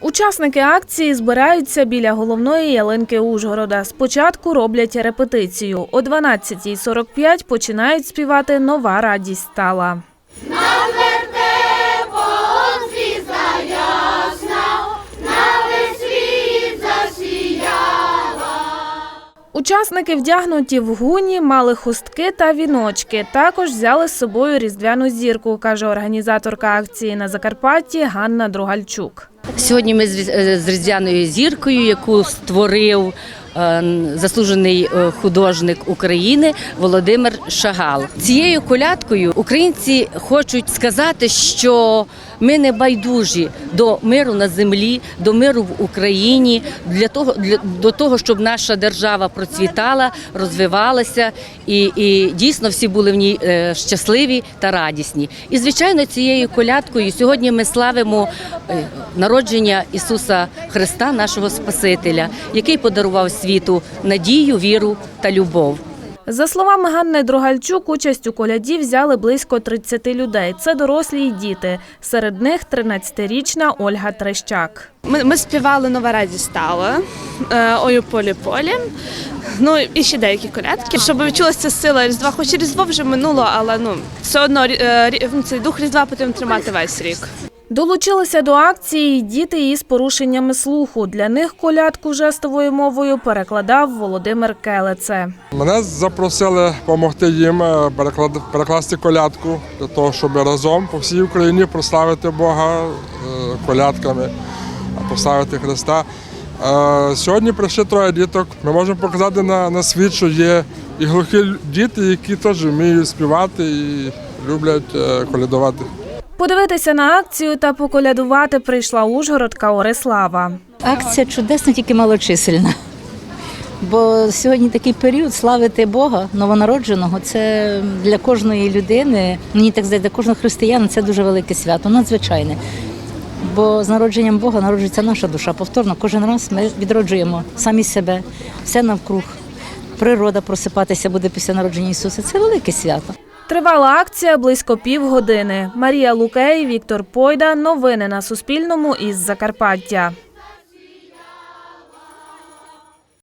Учасники акції збираються біля головної ялинки Ужгорода. Спочатку роблять репетицію. О 12.45 починають співати Нова радість стала. Учасники вдягнуті в гуні, мали хустки та віночки. Також взяли з собою різдвяну зірку, каже організаторка акції на Закарпатті Ганна Другальчук. Сьогодні ми з різдвяною зіркою, яку створив е, заслужений е, художник України Володимир Шагал. Цією колядкою українці хочуть сказати, що ми не байдужі до миру на землі, до миру в Україні, для того для до того, щоб наша держава процвітала, розвивалася і, і дійсно всі були в ній е, щасливі та радісні. І звичайно, цією колядкою сьогодні ми славимо е, народження Ісуса Христа, нашого Спасителя, який подарував світу надію, віру та любов. За словами Ганни Другальчук, участь у коляді взяли близько 30 людей. Це дорослі й діти. Серед них 13-річна Ольга Трещак. Ми, ми співали нова радість стала е, ою полі полі. Ну і ще деякі колядки, щоб відчулася сила Різдва. Хоч Різдво вже минуло, але ну все одно е, ну, цей дух Різдва потрібно тримати весь рік. Долучилися до акції діти із порушеннями слуху. Для них колядку жестовою мовою перекладав Володимир Келеце. Мене запросили допомогти їм е, перекласти колядку для того, щоб разом по всій Україні прославити Бога е, колядками, прославити Христа. Е, Сьогодні прийшли троє діток. Ми можемо показати на, на світ, що є і глухі діти, які теж вміють співати і люблять колядувати. Подивитися на акцію та поколядувати прийшла Ужгородка Орислава. Акція чудесна, тільки малочисельна. Бо сьогодні такий період славити Бога новонародженого. Це для кожної людини, мені так здається, для кожного християнина це дуже велике свято, надзвичайне. Бо з народженням Бога народжується наша душа. Повторно, кожен раз ми відроджуємо самі себе, все навкруг. Природа просипатися буде після народження Ісуса. Це велике свято. Тривала акція близько півгодини. Марія Лукей, Віктор Пойда. Новини на Суспільному із Закарпаття.